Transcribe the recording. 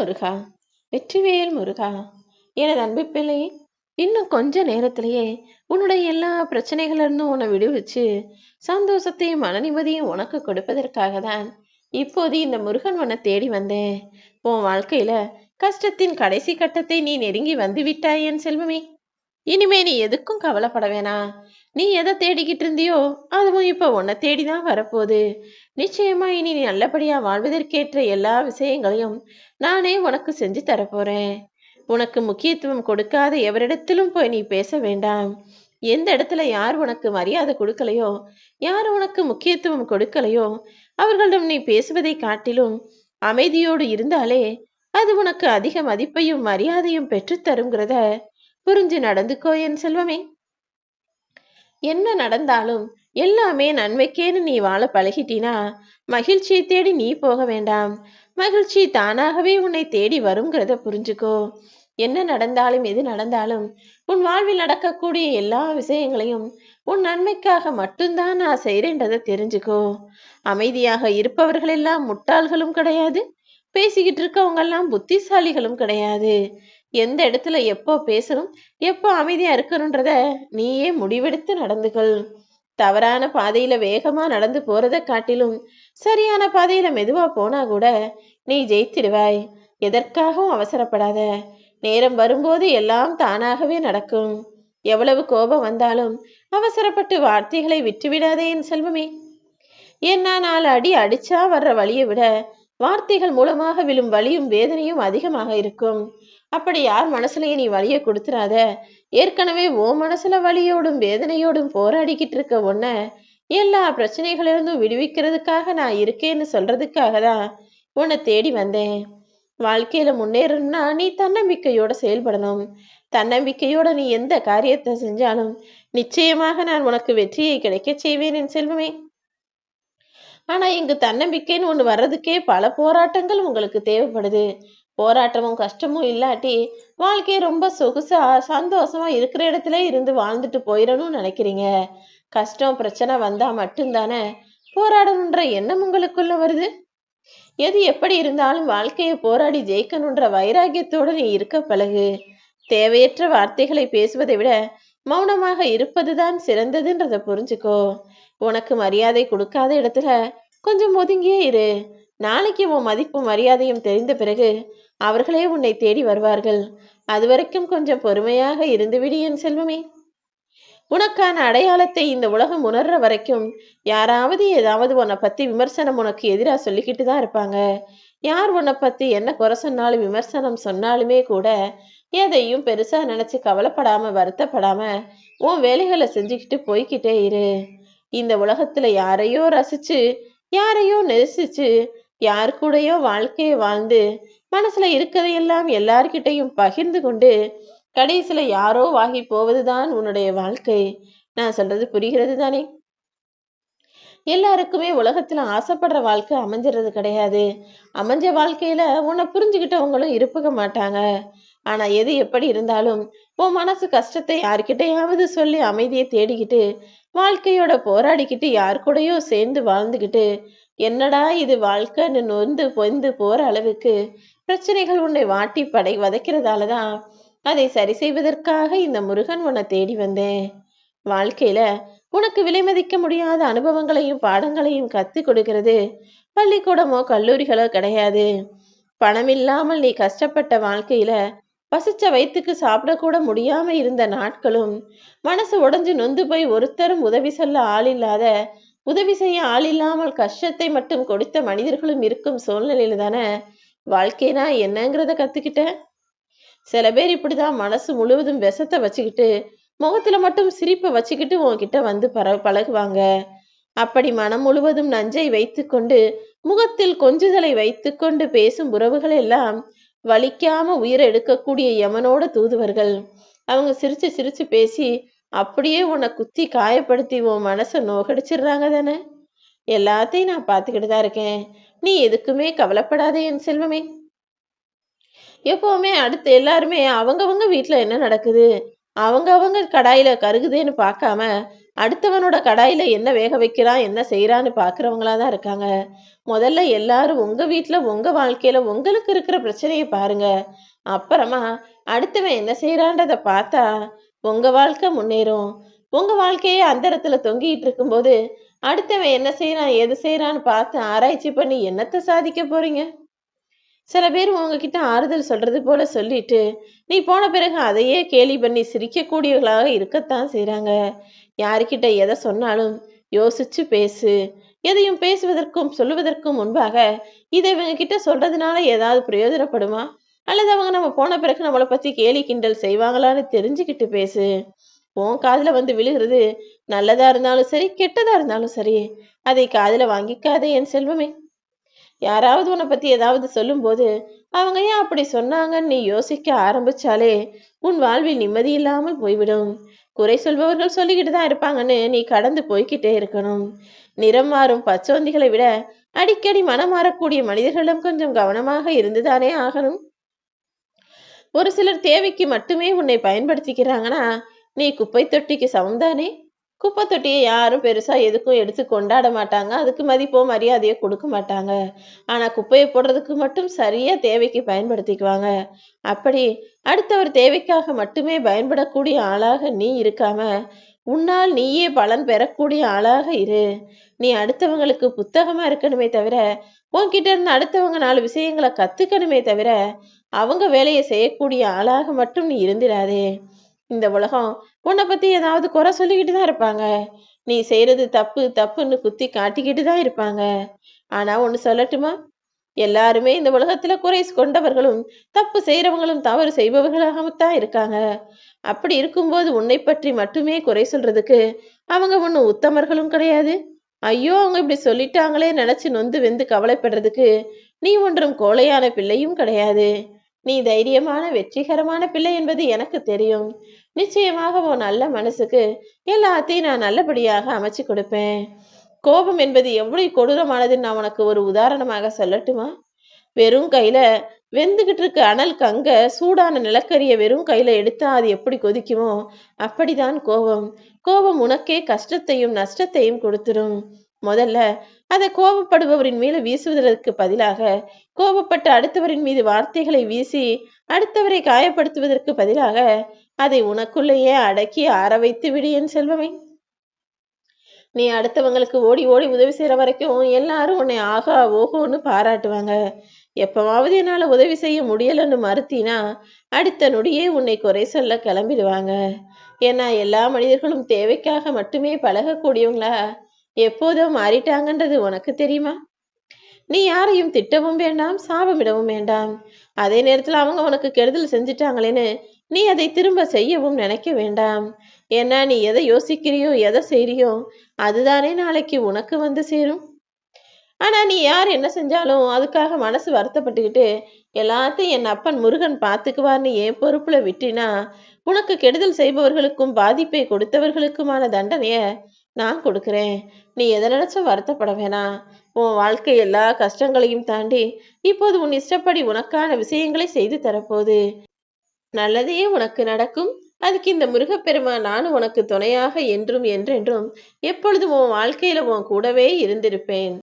முருகா வெற்றிவேல் முருகா. எனது அன்பு பிள்ளை இன்னும் கொஞ்ச நேரத்திலேயே உன்னுடைய எல்லா பிரச்சனைகளிலிருந்தும் உன்னை விடுவிச்சு சந்தோஷத்தையும் மனநிம்மதியும் உனக்கு கொடுப்பதற்காக தான் இப்போது இந்த முருகன் உன்னை தேடி வந்தேன். உன் வாழ்க்கையில கஷ்டத்தின் கடைசி கட்டத்தை நீ நெருங்கி வந்து விட்டாய் என் செல்வமே. இனிமே நீ எதுக்கும் கவலைப்பட வேணாம். நீ எதை தேடிக்கிட்டு இருந்தியோ அதுவும் இப்போ உன்னை தேடிதான் வரப்போகுது. நிச்சயமா இனி நீ நல்லபடியா வாழ்வதற்கேற்ற எல்லா விஷயங்களையும் நானே உனக்கு செஞ்சு தரப்போறேன். உனக்கு முக்கியத்துவம் கொடுக்காத எவரிடத்திலும் போய் நீ பேச வேண்டாம். எந்த இடத்துல யார் உனக்கு மரியாதை கொடுக்கலையோ யார் உனக்கு முக்கியத்துவம் கொடுக்கலையோ அவர்களிடம் நீ பேசுவதை காட்டிலும் அமைதியோடு இருந்தாலே அது உனக்கு அதிக மதிப்பையும் மரியாதையும் பெற்றுத்தருங்கிறத புரிஞ்சு நடந்துக்கோ என் செல்வமே. என்ன நடந்தாலும் எல்லாமே நன்மைக்கேன்னு நீ வாழ பழகிட்டினா மகிழ்ச்சியை தேடி நீ போக வேண்டாம். மகிழ்ச்சி தானாகவே உன்னை தேடி வருங்கிறத புரிஞ்சுக்கோ. என்ன நடந்தாலும் எது நடந்தாலும் உன் வாழ்வில் நடக்கக்கூடிய எல்லா விஷயங்களையும் உன் நன்மைக்காக மட்டும்தான் நான் செய்கிறேன்றதை தெரிஞ்சுக்கோ. அமைதியாக இருப்பவர்கள் எல்லாம் முட்டாள்களும் கிடையாது. பேசிக்கிட்டு இருக்கவங்க எல்லாம் புத்திசாலிகளும் கிடையாது. எந்த இடத்துல எப்போ பேசணும் எப்போ அமைதியா இருக்கணும்ன்றத நீயே முடிவெடுத்து நடந்துகள். தவறான பாதையில வேகமா நடந்து போறத காட்டிலும் சரியான பாதையில மெதுவா போனா கூட நீ ஜெயித்திடுவாய். எதற்காகவும் அவசரப்படாத. நேரம் வரும்போது எல்லாம் தானாகவே நடக்கும். எவ்வளவு கோபம் வந்தாலும் அவசரப்பட்டு வார்த்தைகளை விட்டுவிடாதே என் செல்வமே. என்ன நாலு அடி அடிச்சா வர்ற வழியை விட வார்த்தைகள் மூலமாக விழும் வலியும் வேதனையும் அதிகமாக இருக்கும். அப்படி யார் மனசுலயும் நீ வழியை கொடுத்துறாத? ஏற்கனவே ஓ மனசுல வழியோடும் வேதனையோடும் போராடிக்கிட்டு இருக்க உன்ன எல்லா பிரச்சனைகளிலிருந்தும் விடுவிக்கிறதுக்காக நான் இருக்கேன்னு சொல்றதுக்காக தான் உன்னை தேடி வந்தேன். வாழ்க்கையில முன்னேறணும்னா நீ தன்னம்பிக்கையோட செயல்படணும். தன்னம்பிக்கையோட நீ எந்த காரியத்தை செஞ்சாலும் நிச்சயமாக நான் உனக்கு வெற்றியை கிடைக்க செய்வேன் என் செல்வமே. ஆனா இங்கு தன்னம்பிக்கைன்னு ஒண்ணு வர்றதுக்கே பல போராட்டங்கள் உங்களுக்கு தேவைப்படுது. போராட்டமும் கஷ்டமும் இல்லாட்டி வாழ்க்கையை ரொம்ப சொகுசா சந்தோஷமா இருக்கிற இடத்துல இருந்து வாழ்ந்துட்டு போயிடணும்னு நினைக்கிறீங்க. கஷ்டம் பிரச்சனை வந்தா மட்டும்தானே போராடணுன்ற எண்ணம் உங்களுக்குள்ள வருது? எது எப்படி இருந்தாலும் வாழ்க்கையை போராடி ஜெயிக்கணுன்ற வைராகியத்தோடு நீ இருக்க பழகு. தேவையற்ற வார்த்தைகளை பேசுவதை விட மௌனமாக இருப்பதுதான் சிறந்ததுன்றத புரிஞ்சுக்கோ. உனக்கு மரியாதை கொடுக்காத இடத்துல கொஞ்சம் ஒதுங்கியே இரு. நாளைக்கு உன் மதிப்பும் மரியாதையும் தெரிந்த பிறகு அவர்களே உன்னை தேடி வருவார்கள். அது வரைக்கும் கொஞ்சம் பொறுமையாக இருந்துவிடு என் செல்வமே. உனக்கான அடையாளத்தை இந்த உலகம் உணர்ற வரைக்கும் யாராவது ஏதாவது உன்னை பத்தி விமர்சனம் உனக்கு எதிரா சொல்லிக்கிட்டு தான் இருப்பாங்க. யார் உன்னை பத்தி என்ன குறை சொன்னாலும் விமர்சனம் சொன்னாலுமே கூட எதையும் பெருசா நினைச்சு கவலைப்படாம வருத்தப்படாம உன் வேலைகளை செஞ்சுக்கிட்டு போய்கிட்டே இரு. இந்த உலகத்துல யாரையோ ரசிச்சு யாரையோ நேசிச்சு யார் கூடயோ வாழ்க்கையை வாழ்ந்து மனசுல இருக்கதையெல்லாம் எல்லார்கிட்டையும் பகிர்ந்து கொண்டு கடைசியில யாரோ வாங்கி போவதுதான் உன்னுடைய வாழ்க்கை. நான் சொல்றது புரிகிறது தானே? எல்லாருக்குமே உலகத்துல ஆசைப்படுற வாழ்க்கை அமைஞ்சிறது கிடையாது. அமைஞ்ச வாழ்க்கையில உன்னை புரிஞ்சுக்கிட்டவங்களும் இருப்புக்க மாட்டாங்க. ஆனா எது எப்படி இருந்தாலும் உன் மனசு கஷ்டத்தை யார்கிட்டையாவது சொல்லி அமைதியை தேடிக்கிட்டு வாழ்க்கையோட போராடிக்கிட்டு யார் கூடயோ சேர்ந்து வாழ்ந்துக்கிட்டு என்னடா இது வாழ்க்கைன்னு நொந்து பொந்து போற அளவுக்கு பிரச்சனைகள் உன்னை வாட்டி படை வதைக்கிறதால தான் அதை சரி செய்வதற்காக இந்த முருகன் உன்னை தேடி வந்தேன். வாழ்க்கையில உனக்கு விலை மதிக்க முடியாத அனுபவங்களையும் பாடங்களையும் கத்து கொடுக்கிறது. பள்ளிக்கூடமோ கல்லூரிகளோ கிடையாது. பணம் இல்லாமல் நீ கஷ்டப்பட்ட வாழ்க்கையில பசிச்ச வயிற்றுக்கு சாப்பிடக்கூட முடியாம இருந்த நாட்களும் மனசு உடைஞ்சு நொந்து போய் ஒருத்தரும் உதவி சொல்ல ஆள் இல்லாத உதவி செய்ய ஆள் இல்லாமல் கஷ்டத்தை மட்டும் கொடுத்த மனிதர்களும் இருக்கும் சூழ்நிலையில தானே வாழ்க்கைனா என்னங்கிறத கத்துக்கிட்டேன் சில பேர் இப்படிதான் மனசு முழுவதும் விஷத்தை வச்சுக்கிட்டு முகத்துல மட்டும் சிரிப்பை வச்சுக்கிட்டு உன்கிட்ட வந்து பர பழகுவாங்க. அப்படி மனம் முழுவதும் நஞ்சை வைத்துக்கொண்டு முகத்தில் கொஞ்சுதலை வைத்துக்கொண்டு பேசும் உறவுகள் எல்லாம் வலிக்காம உயிரை எடுக்கக்கூடிய யமனோட தூதுவர்கள். அவங்க சிரிச்சு சிரிச்சு பேசி அப்படியே உன்னை குத்தி காயப்படுத்தி உன் மனசை நோகடிச்சிடுறாங்க தானே? எல்லாத்தையும் நான் பார்த்துக்கிட்டு தான் இருக்கேன். நீ எதுக்குமே கவலைப்படாதே என் செல்வமே. எப்பவுமே அடுத்து எல்லாருமே அவங்கவங்க வீட்டில் என்ன நடக்குது? அவங்க அவங்க கடாயில கருகுதேன்னு பார்க்காம அடுத்தவனோட கடாயில என்ன வேக வைக்கிறான் என்ன செய்யறான்னு பாக்குறவங்களா தான் இருக்காங்க. முதல்ல எல்லாரும் உங்க வீட்டுல உங்க வாழ்க்கையில உங்களுக்கு இருக்கிற பிரச்சனையை பாருங்க. அப்புறமா அடுத்தவன் என்ன செய்யறான்றத பார்த்தா உங்க வாழ்க்கை முன்னேறும். உங்க வாழ்க்கையே அந்தரத்துல தொங்கிட்டு இருக்கும்போது அடுத்தவன் என்ன செய்யறான் எது செய்யறான்னு பார்த்து ஆராய்ச்சி பண்ணி என்னத்தை சாதிக்க போறீங்க? சில பேர் உங்ககிட்ட ஆறுதல் சொல்றது போல சொல்லிட்டு நீ போன பிறகு அதையே கேலி பண்ணி சிரிக்கக்கூடியவர்களாக இருக்கத்தான் செய்யறாங்க யாருக்கிட்ட எதை சொன்னாலும் யோசிச்சு பேசு. எதையும் பேசுவதற்கும் சொல்லுவதற்கும் முன்பாக இதை இவங்க கிட்ட சொல்றதுனால ஏதாவது பிரயோஜனப்படுமா? அல்லது அவங்க நம்ம போன பிறகு நம்மளை பத்தி கேலி கிண்டல் செய்வாங்களான்னு தெரிஞ்சுக்கிட்டு பேசு. உன் காதில் வந்து விழுகிறது நல்லதா இருந்தாலும் சரி கெட்டதா இருந்தாலும் சரி அதை காதில் வாங்கிக்காதே என் செல்வமே. யாராவது உன்னை பற்றி ஏதாவது சொல்லும்போது அவங்க ஏன் அப்படி சொன்னாங்கன்னு நீ யோசிக்க ஆரம்பிச்சாலே உன் வாழ்வில் நிம்மதி இல்லாமல் போய்விடும். குறை சொல்பவர்கள் சொல்லிக்கிட்டு தான் இருப்பாங்கன்னு நீ கடந்து போய்கிட்டே இருக்கணும். நிறம் மாறும் பச்சோந்திகளை விட அடிக்கடி மனம் மாறக்கூடிய மனிதர்களிடம் கொஞ்சம் கவனமாக இருந்துதானே ஆகணும். ஒரு சிலர் தேவைக்கு மட்டுமே உன்னை பயன்படுத்திக்கிறாங்கன்னா நீ குப்பை தொட்டிக்கு சமம்தானே குப்பை தொட்டியை யாரும் பெருசா எதுக்கும் எடுத்து கொண்டாட மாட்டாங்க. அதுக்கு மதிப்போ மரியாதையோ கொடுக்க மாட்டாங்க. ஆனா குப்பையை போடுறதுக்கு மட்டும் சரியா தேவைக்கு பயன்படுத்திக்குவாங்க. அப்படி அடுத்தவர் தேவைக்காக மட்டுமே பயன்படக்கூடிய ஆளாக நீ இருக்காம உன்னால் நீயே பலன் பெறக்கூடிய ஆளாக இரு. நீ அடுத்தவங்களுக்கு புத்தகமா இருக்கணுமே தவிர உன்கிட்ட இருந்து அடுத்தவங்க நாலு விஷயங்களை கத்துக்கணுமே தவிர அவங்க வேலையை செய்யக்கூடிய ஆளாக மட்டும் நீ இருந்திராதே. இந்த உலகம். உன்னை பத்தி ஏதாவது குறை சொல்லிக்கிட்டு தான் இருப்பாங்க. நீ செய்யறது தப்பு தப்புன்னு குத்தி காட்டிக்கிட்டு தான் இருப்பாங்க. ஆனா ஒண்ணு சொல்லட்டுமா? எல்லாருமே இந்த உலகத்துல குறை கொண்டவர்களும் தப்பு செய்யறவங்களும் தவறு செய்பவர்களாகத்தான் இருக்காங்க. அப்படி இருக்கும்போது உன்னை பற்றி மட்டுமே குறை சொல்றதுக்கு அவங்க ஒன்றும் உத்தமர்களும் கிடையாது. ஐயோ அவங்க இப்படி சொல்லிட்டாங்களே நினைச்சு நொந்து வெந்து கவலைப்படுறதுக்கு நீ ஒன்றும் கோழையான பிள்ளையும் கிடையாது. நீ தைரியமான வெற்றிகரமான பிள்ளை என்பது எனக்கு தெரியும். நிச்சயமாக உன் நல்ல மனசுக்கு எல்லாத்தையும் நான் நல்லபடியாக அமைச்சு கொடுப்பேன். கோபம் என்பது எவ்வளவு கொடூரமானதுன்னு நான் உனக்கு ஒரு உதாரணமாக சொல்லட்டுமா? வெறும் கையில வெந்துகிட்டு இருக்க அனல் கங்க சூடான நிலக்கரிய வெறும் கையில எடுத்தா அது எப்படி கொதிக்குமோ? அப்படிதான் கோபம். கோபம் உனக்கே கஷ்டத்தையும் நஷ்டத்தையும் கொடுத்துரும். முதல்ல அதை கோபப்படுபவரின் மீது வீசுவதற்கு பதிலாக கோபப்பட்ட அடுத்தவரின் மீது வார்த்தைகளை வீசி அடுத்தவரை காயப்படுத்துவதற்கு பதிலாக அதை உனக்குள்ளேயே அடக்கி ஆற வைத்து விடு என் செல்வமே. நீ அடுத்தவங்களுக்கு ஓடி ஓடி உதவி செய்யற வரைக்கும் எல்லாரும் உன்னை ஆகா ஓகோன்னு பாராட்டுவாங்க. எப்பவாவது என்னால உதவி செய்ய முடியலன்னு மறுத்தினா அடுத்த நொடியே உன்னை குறை சொல்ல கிளம்பிடுவாங்க. ஏன்னா எல்லா மனிதர்களும் தேவைக்காக மட்டுமே பழகக்கூடியவங்களா? எப்போதோ மாறிட்டாங்கன்றது உனக்கு தெரியுமா? நீ யாரையும் திட்டவும் வேண்டாம் சாபமிடவும் வேண்டாம். அதே நேரத்துல அவங்க உனக்கு கெடுதல் செஞ்சிட்டாங்களேன்னு நீ அதை திரும்ப செய்யவும் நினைக்க வேண்டாம். ஏன்னா நீ எதை யோசிக்கிறியோ எதை செய்றியோ அதுதானே நாளைக்கு உனக்கு வந்து சேரும். ஆனா நீ யார் என்ன செஞ்சாலும் அதுக்காக மனசு வருத்தப்பட்டுக்கிட்டு எல்லாத்தையும் என் அப்பன் முருகன் பார்த்துக்குவார்னு என் பொறுப்புல விட்டினா உனக்கு கெடுதல் செய்பவர்களுக்கும் பாதிப்பை கொடுத்தவர்களுக்குமான தண்டனைய நான் கொடுக்குறேன். நீ எதை நினைச்சும் வருத்தப்பட வேணாம். உன் வாழ்க்கை எல்லா கஷ்டங்களையும் தாண்டி இப்போது உன் இஷ்டப்படி உனக்கான விஷயங்களை செய்து தரப்போகுது. நல்லதே உனக்கு நடக்கும். அதுக்கு இந்த முருகப்பெருமான் நானும் உனக்கு துணையாக என்றும் என்றென்றும் எப்பொழுதும் உன் வாழ்க்கையில உன் கூடவே இருந்திருப்பேன்.